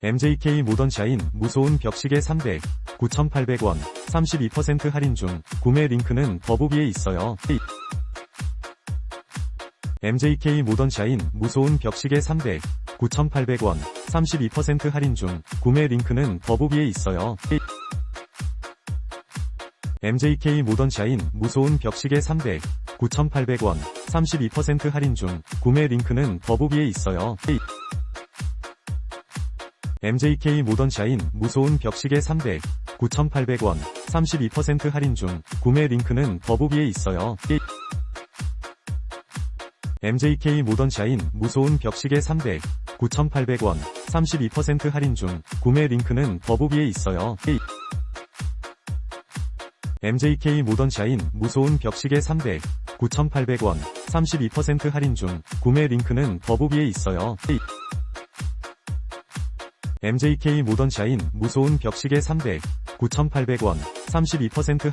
MJK 모던 샤인 무소음 벽시계 300, 9,800원, 32% 할인 중, 구매 링크는 더보기에 있어요. MJK 모던 샤인 무소음 벽시계 300, 9,800원, 32% 할인 중, 구매 링크는 더보기에 있어요. MJK 모던 샤인 무소음 벽시계 300, 9,800원, 32% 할인 중, 구매 링크는 더보기에 있어요. MJK 모던 샤인 무소음 벽시계 300, 9,800원, 32% 할인 중, 구매 링크는 더보기에 있어요. MJK 모던 샤인 무소음 벽시계 300, 9,800원, 32% 할인 중, 구매 링크는 더보기에 있어요. MJK 모던 샤인 무소음 벽시계 300, 9,800원, 32% 할인 중, 구매 링크는 더보기에 있어요. MJK 모던 샤인 무소음 벽시계 300, 9,800원, 32%